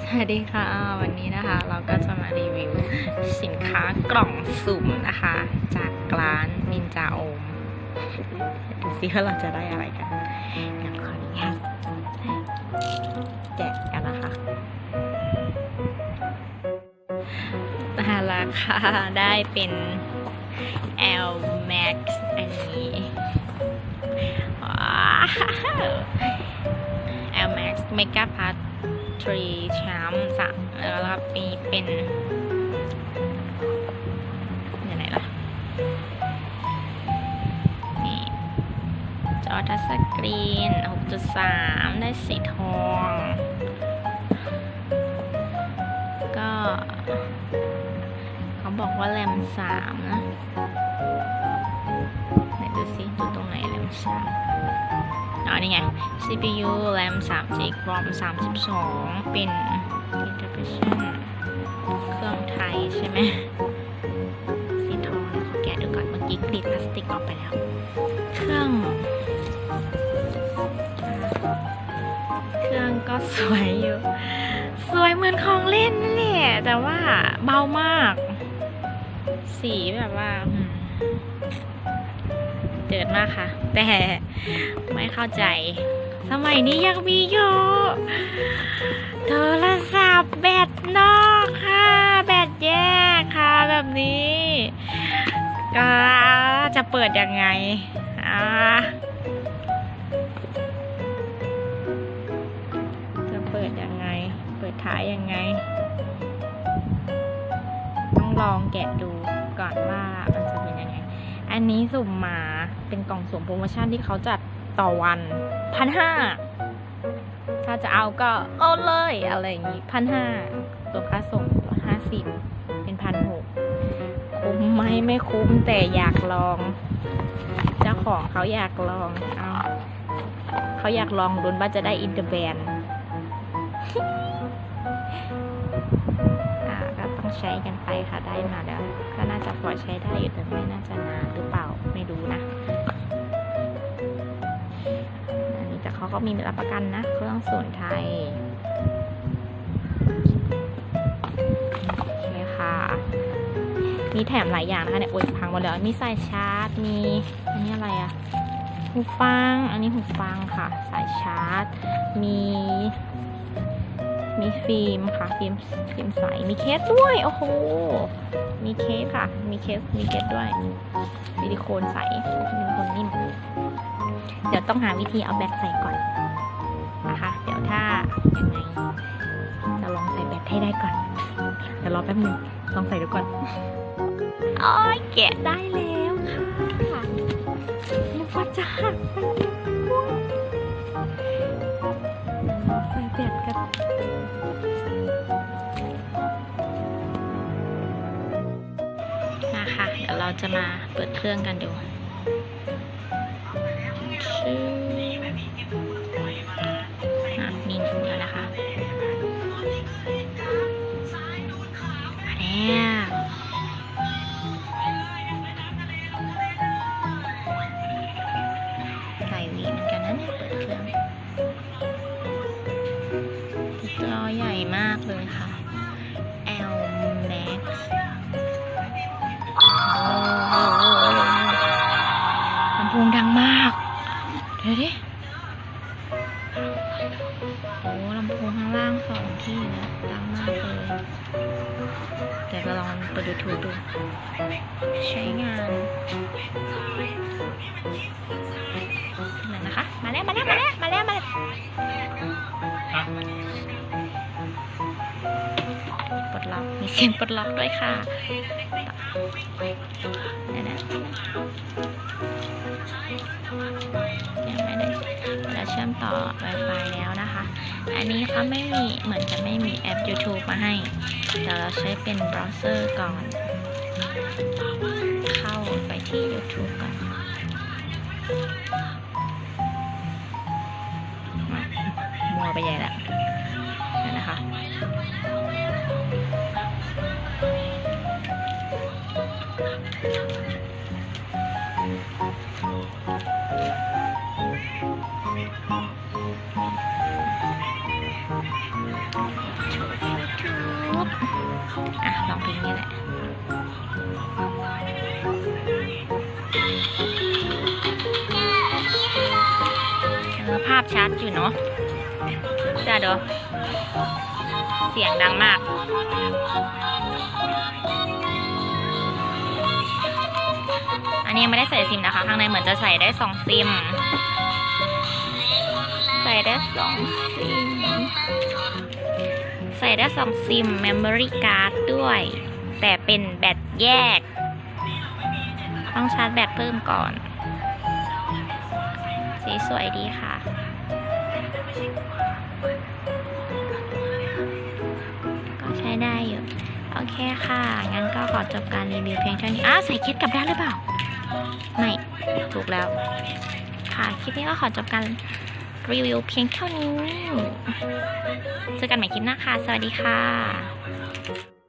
สวัสดีค่ะ วันนี้นะคะเราก็จะมารีวิวสินค้ากล่องสุ่มนะคะ จากร้านนินจาโอมดูซิว่าเราจะได้อะไรกันงั้นขออนุญาตแกะกันนะคะนะคะราคาได้เป็น L Max อันนี้ว้าว L Max Mega Part ทรีแชมป์สามแล้วก็มีเป็นยังไงล่ะนี่จอทัชสกรีน 6.3 ได้สีทอง ก็ เขาบอกว่าแรมสามนะ ไหนดูสิดูตรงไหนแรมสาม อ๋อนี่ไง CPU RAM 3 g ROM 32 เป็น Interpretation เครื่องไทยใช่ไหมสีทองขอแกะดูก่อนเมื่อกี้กรีดพลาสติกออกไปแล้ว เครื่อง เครื่องก็สวยอยู่ สวยเหมือนของเล่นนั่นแหละ แต่ว่าเบามาก สีแบบว่า เจิดมากค่ะ แต่ไม่เข้าใจ สมัยนี้ยังมีอยู่โทรศัพท์แบตนอกค่ะ แบตแยกค่ะ แบบนี้ก็จะเปิดยังไงอ่าจะเปิดยังไง เปิดท้ายยังไง ต้องลองแกะดูก่อนว่ามันจะเป็นยังไง อันนี้สุ่มมา เป็นกล่องสุ่มโปรโมชั่นที่เขาจัดต่อวันพันห้าถ้าจะเอาก็เอาเลยอะไรอย่างงี้พันห้าตัวค่าส่งห้าสิบเป็นพันหกคุ้มไหมไม่คุ้มแต่อยากลอง เจ้าของเขาอยากลองเอาเขาอยากลองดุนว่าจะได้อินเตอร์แบนก็ต้องใช้กันไปค่ะได้มาแล้ว ก็น่าจะพอใช้ได้อยู่แต่ไม่น่าจะนานหรือเปล่าไม่รู้นะ ก็มีรับประกันนะเครื่องส่วนไทยโอเคค่ะ มีแถมหลายอย่างนะคะเนี่ยโอ้ยพังหมดแล้วมีสายชาร์จมีอันนี้อะไรอะหูฟัง อันนี้หูฟังค่ะ สายชาร์จ มี มีฟิล์มค่ะ ฟิล์ม ฟิล์มใส มีเคสด้วย โอ้โห มีเคสค่ะ มีเคส มีเคสด้วย ซิลิโคนใสซิลิโคนนิ่ม เดี๋ยวต้องหาวิธีเอาแบตใส่ก่อนนะคะ เดี๋ยวถ้ายังไงจะลองใส่แบตให้ได้ก่อนเดี๋ยวรอแป๊บนึงลองใส่ดูก่อนโอ๋อยแกะได้แล้วค่ะนึกว่าจะหักใส่แบตกันมาค่ะเดี๋ยวเราจะมาเปิดเครื่องกันดู ชื่ออ่มีนูแล้วนะคะมาแล้วไก่วีเหมือนกันนะเนี่ยเปิดเครื่องจอใหญ่มากเลยค่ะ L Max ลำโพงข้างล่างสองที่นะดังมากเลยแต่ก็ลองเปิดยูทูบดู ใช้งานนั่นนะคะ มาแล้วมาแล้วมาแล้วมาแล้วมาแล้วปลดล็อกมีเสียงปลดล็อกด้วยค่ะ นั่นนะยังไม่ได้เราเชื่อมต่อ Wi-Fi แล้วนะคะ อันนี้เขาไม่มีเหมือนจะไม่มีแอป YouTube มาให้เดี๋ยวเราใช้เป็นเบราว์เซอร์ก่อน เข้าไปที่ YouTube ก่อนมัวไปใหญ่ละ อะลองเพลงนี้แหละเออภาพชัดอยู่เนาะจ้าเด้อเสียงดังมากอันนี้ไม่ได้ใส่ซิมนะคะ ข้างในเหมือนจะใส่ได้สองซิม ส่ได้สองซิม ใส่ได้สองซิม Memory Card ด้วย แต่เป็นแบตแยก ต้องชาร์จแบตเพิ่มก่อน สีสวยดีค่ะก็ใช้ได้อยู่ โอเคค่ะ งั้นก็ขอจบการรีวิวเพียงเท่านี้อ้าใส่คิดกลับด้หรือเปล่า ไม่ ถูกแล้ว ค่ะ คลิปนี้ก็ขอจบการ รีวิวเพียงเท่านี้ เจอกันใหม่คลิปหน้าค่ะ สวัสดีค่ะ